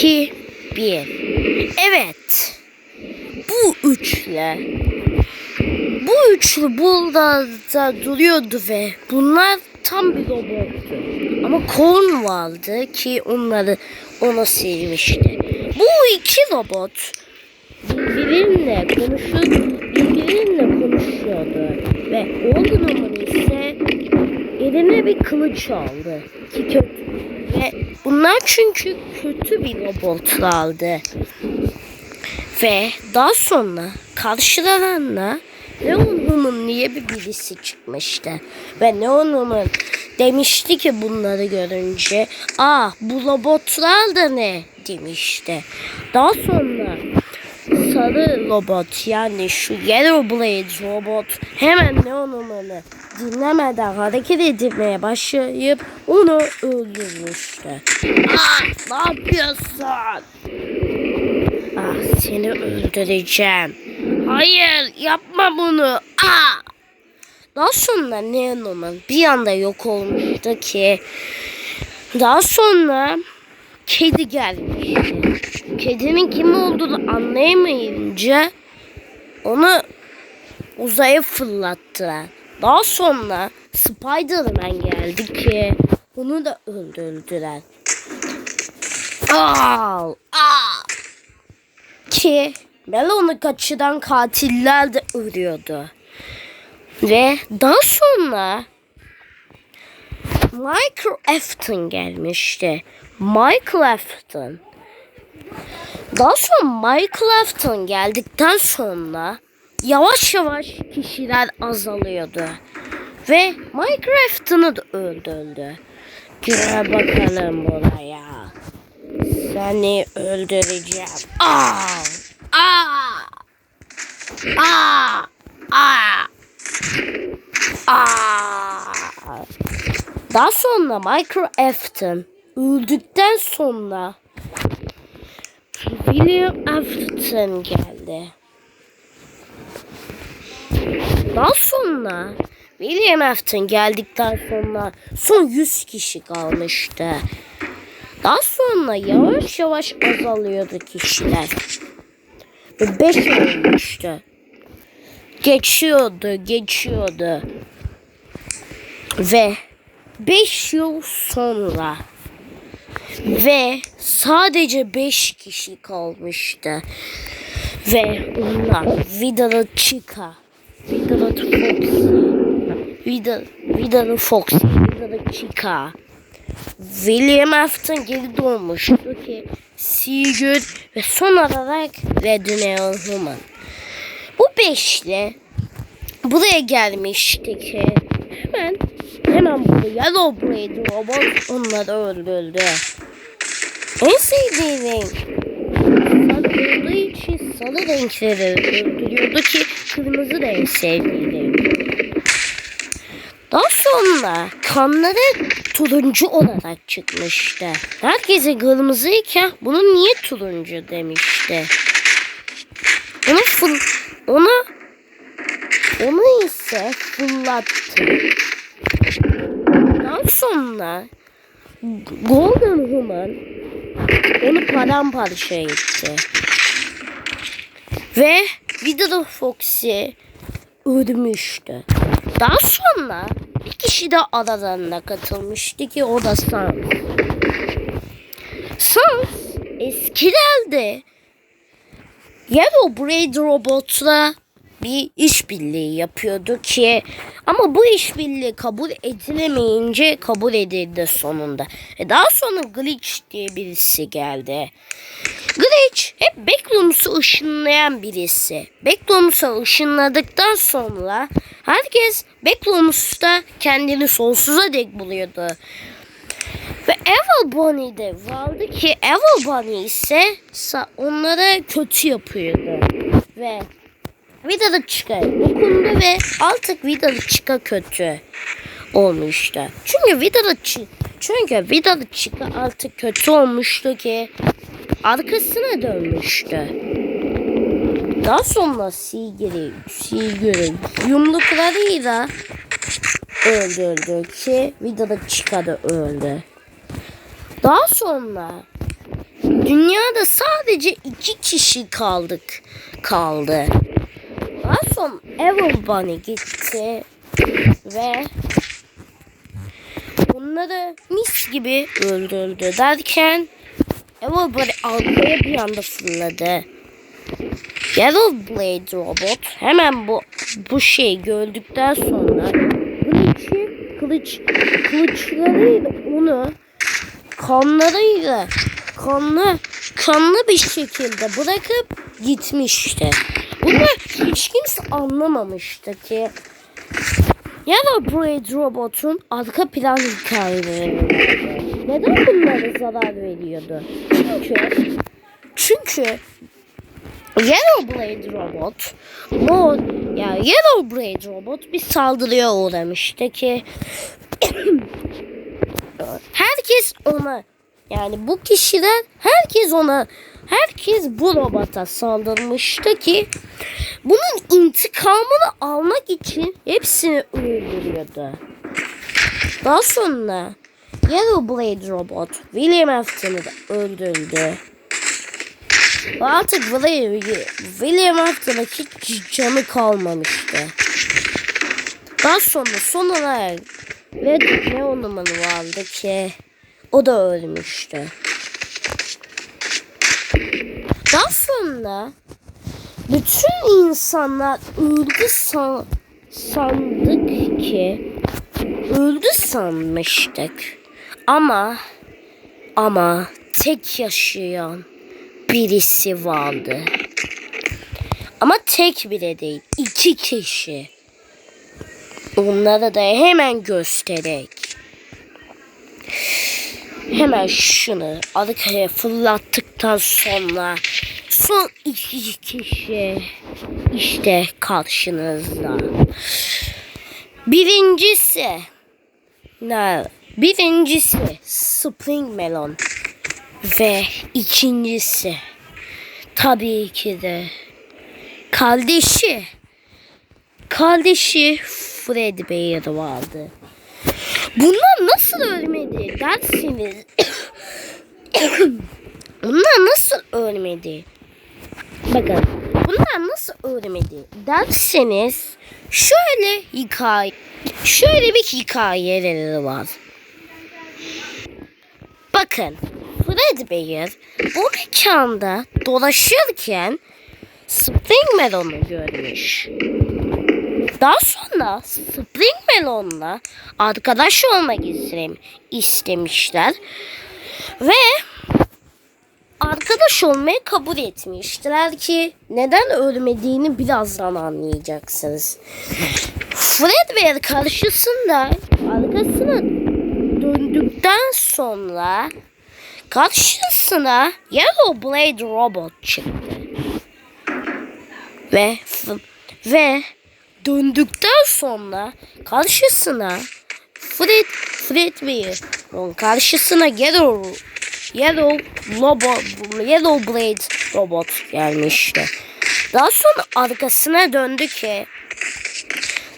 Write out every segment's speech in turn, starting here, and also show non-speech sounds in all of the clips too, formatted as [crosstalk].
2, 1. Evet. Bu üçle bu üçlü burada da duruyordu ve bunlar tam bir robottu. Ama Korn vardı ki onları ona silmişti. Bu iki robot birbiriyle konuşuyor, birbiriyle konuşuyordu. Ve Oldun'un ise eline bir kılıç aldı. Ki kötü. Ve bunlar çünkü kötü bir robotlardı. Ve daha sonra karşılarına Neon Woman diye bir birisi çıkmıştı. Ve Neon Woman demişti ki bunları görünce aa bu robotlar da ne demişti. Daha sonra sarı robot yani şu Yellow Blade robot hemen Neon Woman'ı dinlemeden hareket etmeye başlayıp onu öldürmüştü. Aa ne yapıyorsun? Ah seni öldüreceğim. Hayır yapma bunu. Aa! Daha sonra Neon'un bir anda yok olmuştu ki daha sonra kedi gelmişti. Kedinin kim olduğunu anlayamayınca onu uzaya fırlattılar. Daha sonra Spider-Man geldi ki onu da öldürdüler. Aa! Aa! ki Melon'u kaçıran katiller de ölüyordu. Ve daha sonra Michael Afton gelmişti. Michael Afton. Daha sonra Michael Afton geldikten sonra yavaş yavaş kişiler azalıyordu. Ve Afton'u da öldürdü. Gel bakalım buraya. Seni öldüreceğim. Aa! Aa! Aa! Aa! Aa! Daha sonra Michael Afton öldükten sonra William Afton geldi. Daha sonra William Afton geldikten sonra son 100 kişi kalmıştı. Daha sonra yavaş yavaş azalıyordu kişiler. Ve 5 olmuştu. Geçiyordu, geçiyordu. Ve 5 yıl sonra ve sadece 5 kişi kalmıştı. Ve onlar Vidal'ı Chica, Vidal'ı Foxy, Vidal, Vidal'ı Foxy, Vidal'ı Chica, William Afton geri doğmuştu ki Sigurd ve son olarak Red Neon Human. Bu beşli buraya gelmişti ki hemen hemen bu Yellow Braid robot onları öldürdü. En sevdiğim renk. Sarı olduğu için sarı renkleri öldürüyordu ki kırmızı en sevdiğim renk. Daha sonra kanları turuncu olarak çıkmıştı. Herkese kırmızıyken bunu niye turuncu demişti. Onu fır, onu onu ise fırlattı. Daha sonra Golden Human onu paramparça etti. Ve Vidal Foxy ölmüştü. Daha sonra bir kişi de aralarına katılmıştı ki o da Sans. Sans eskilerde Yellow Braid robotla bir işbirliği yapıyordu ki ama bu işbirliği kabul edilemeyince kabul edildi sonunda. E daha sonra Glitch diye birisi geldi. Glitch hep Backrooms'u ışınlayan birisi. Backrooms'a ışınladıktan sonra herkes Backrooms'ta kendini sonsuza dek buluyordu. Ve Evil Bunny de vardı ki Evil Bunny ise onlara kötü yapıyordu. Ve Vidal'ı çıkar dokundu ve artık Vidal'ı çıka kötü olmuştu. Çünkü Vidal'ı çı- çünkü Vidal'ı çıka artık kötü olmuştu ki arkasına dönmüştü. Daha sonra Sigur'u Sigur'u yumruklarıyla öldürdü ki Vidal'ı çıkarı öldü. Daha sonra dünyada sadece iki kişi kaldık kaldı. Sonra Evil gitti ve onları mis gibi öldürdü derken Evil Bunny bir anda fırladı. Yellow Blade robot hemen bu bu şeyi gördükten sonra kılıcı kılıç kılıçlarıyla onu kanlarıyla kanlı kanlı bir şekilde bırakıp gitmişti. Hiç kimse anlamamıştı ki Yellow Blade robotun arka plan hikayeleri. Neden bunlara zarar veriyordu? Çünkü çünkü Yellow Blade Robot o ya Yellow Blade Robot bir saldırıya uğramıştı ki [clears throat] herkes ona yani bu kişiler herkes ona herkes bu robota saldırmıştı ki bunun intikamını almak için hepsini öldürüyordu. Daha sonra Yellow Blade Robot William Afton'u da öldürdü. Ve Artık William, Afton'a hiç canı kalmamıştı. Daha sonra son olarak Red Leon'un vardı ki o da ölmüştü. Daha sonra bütün insanlar öldü san, sandık ki öldü sanmıştık. Ama ama tek yaşayan birisi vardı. Ama tek bile değil. iki kişi. Onlara da hemen göstererek. Hemen şunu arkaya fırlattıktan sonra son iki kişi işte karşınızda. Birincisi ne? Birincisi Spring Melon ve ikincisi tabii ki de kardeşi kardeşi Fredbear vardı. Bunlar nasıl ölmedi dersiniz. [coughs] Bunlar nasıl ölmedi? Bakın bunlar nasıl ölmedi derseniz şöyle hikaye şöyle bir hikayeleri var. Bakın Fredbear bu mekanda dolaşırken Spring Melon'u görmüş. Daha sonra Spring Melon'la arkadaş olmak istem istemişler. Ve arkadaş olmayı kabul etmişler ki neden ölmediğini birazdan anlayacaksınız. Fredbear karşısında arkasına döndükten sonra karşısına Yellow Blade Robot çıktı. Ve ve döndükten sonra karşısına Fred Fredbear'ın karşısına Yellow Yellow Lobo Yellow Blade robot gelmişti. Daha sonra arkasına döndü ki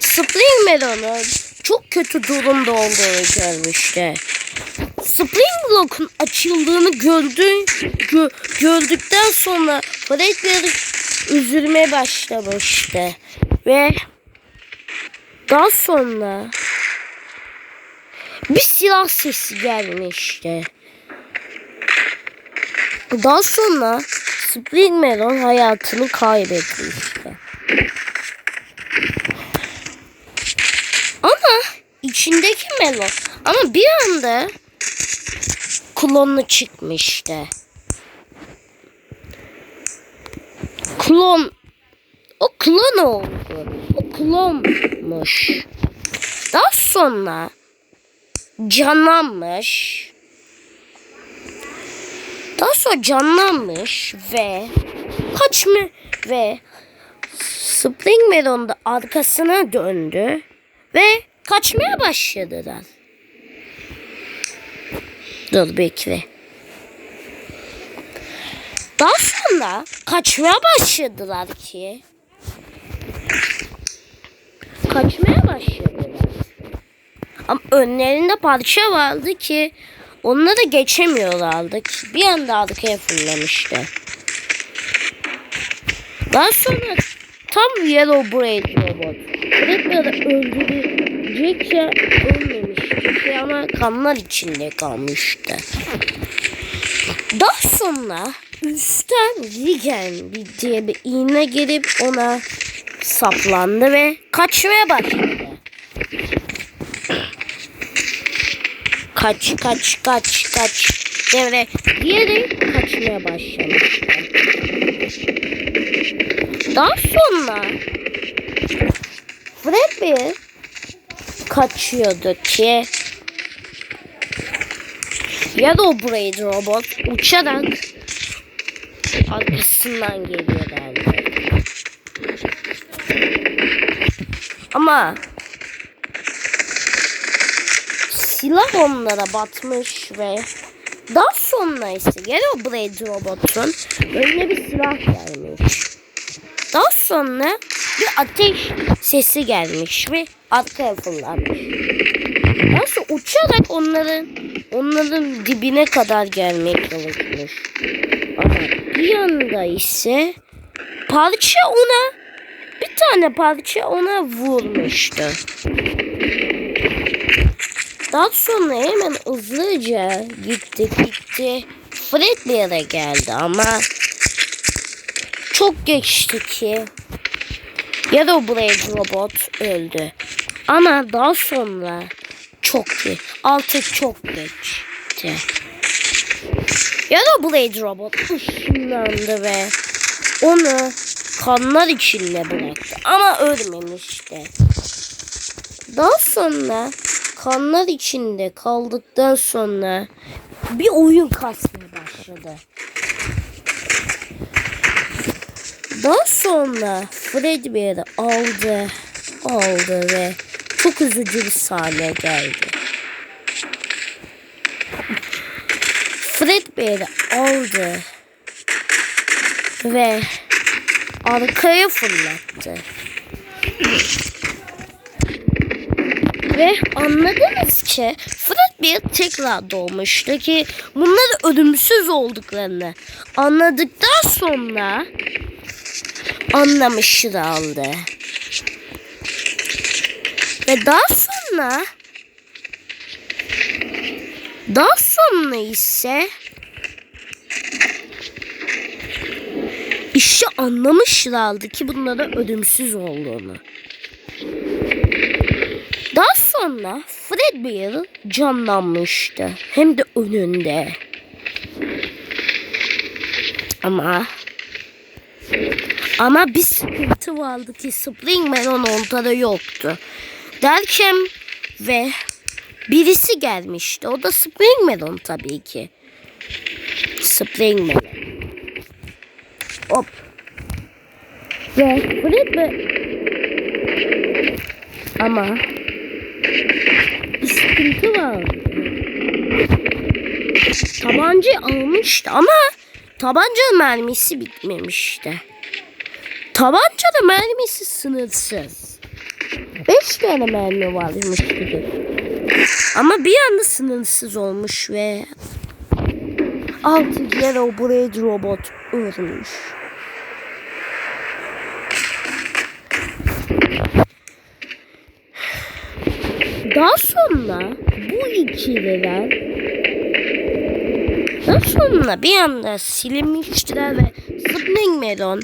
Spring Melon'un çok kötü durumda olduğunu görmüştü. Spring Block'un açıldığını gördü, gö, gördükten sonra Fredbear üzülmeye başlamıştı. Ve daha sonra bir silah sesi gelmişti. Daha sonra Spring Melon hayatını kaybetmişti. Ama içindeki melon ama bir anda klonu çıkmıştı. Klon o klon oldu. O klonmuş. Daha sonra canlanmış. Daha sonra canlanmış ve kaçma ve Spring Melon da arkasına döndü ve kaçmaya başladılar. Dur bekle. Daha sonra kaçmaya başladılar ki. Kaçmaya başladılar. Ama önlerinde parça vardı ki onları geçemiyorlardı. Bir anda arkaya fırlamıştı. Daha sonra tam Yellow Braid robot. Fredbear'ı öldürecekçe ölmemişti ama kanlar içinde kalmıştı. Daha sonra üstten Rigen diye bir iğne gelip ona saplandı ve kaçmaya başladı. Kaç kaç kaç kaç devre diyerek kaçmaya başlamıştı. Daha sonra Fredbear kaçıyordu ki Yellow Braid robot uçarak arkasından geliyor derdi. Ama silah onlara batmış ve daha sonra ise Yellow Braid robotun önüne bir silah gelmiş. Daha sonra bir ateş sesi gelmiş ve arkaya fırlanmış. Daha sonra uçarak onların onların dibine kadar gelmeye çalışmış. Ama bir yanda ise parça ona bir tane parça ona vurmuştu. Daha sonra hemen hızlıca gitti gitti. Fred bir yere geldi ama çok geçti ki Yellow Blade robot öldü. Ama daha sonra çok geç. Artık çok geçti. Yellow Blade robot ışınlandı ve onu kanlar içinde bıraktı. Ama ölmemişti. Daha sonra kanlar içinde kaldıktan sonra bir oyun kasmaya başladı. Daha sonra Fredbear'ı aldı, aldı ve çok üzücü bir sahne geldi. Fredbear'ı aldı ve arkaya fırlattı. Ve anladınız ki Fredbear tekrar doğmuştu ki bunlar ölümsüz olduklarını anladıktan sonra anlamışlardı. Ve daha sonra daha sonra ise işte anlamışlardı ki bunların ölümsüz olduğunu. Daha sonra Fredbear canlanmıştı. Hem de önünde. Ama ama bir sıkıntı vardı ki Spring Melon ortada yoktu. Derken ve birisi gelmişti. O da Spring Melon tabii ki. Spring Melon. Hop. Ve Fred ve ama bir sıkıntı var. Tabancayı almıştı ama tabanca mermisi bitmemişti. Tabancada mermisi sınırsız. Beş tane mermi varmış gibi. Ama bir anda sınırsız olmuş ve altı Yellow Braid robot ölmüş. Daha sonra bu ikililer daha sonra bir anda silinmiştiler ve Spring Melon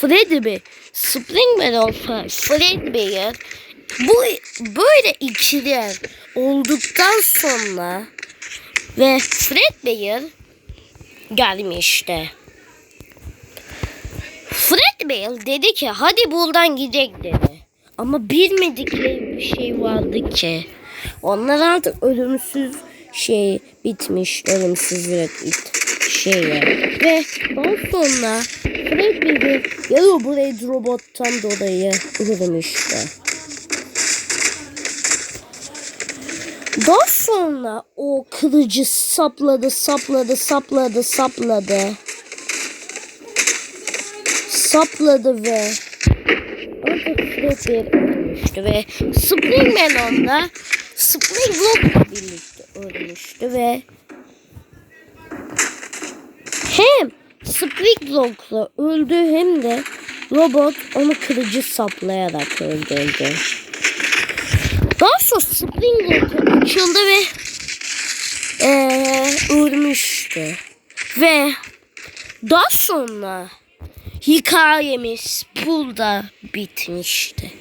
Freddy Spring Melon Fredbear bu böyle ikililer olduktan sonra ve Fredbear gelmişti. Fredbear dedi ki hadi buradan gidecek dedi. Ama bilmedikleri bir şey vardı ki. Onlar artık ölümsüz şey bitmiş. Ölümsüzlük bit şeyi. Ve daha sonra Fredbear'ı Yellow Blade robottan dolayı ölmüştü. Daha sonra o kılıcı sapladı, sapladı, sapladı, sapladı. Sapladı ve Fredbear ölmüştü ve Spring Melon'la Spring Block'la birlikte ölmüştü ve hem Spriglok'la öldü hem de robot onu kılıcı saplayarak öldürdü. Daha sonra Spriglok açıldı ve eee, ölmüştü. Ve daha sonra hikayemiz burada bitmişti.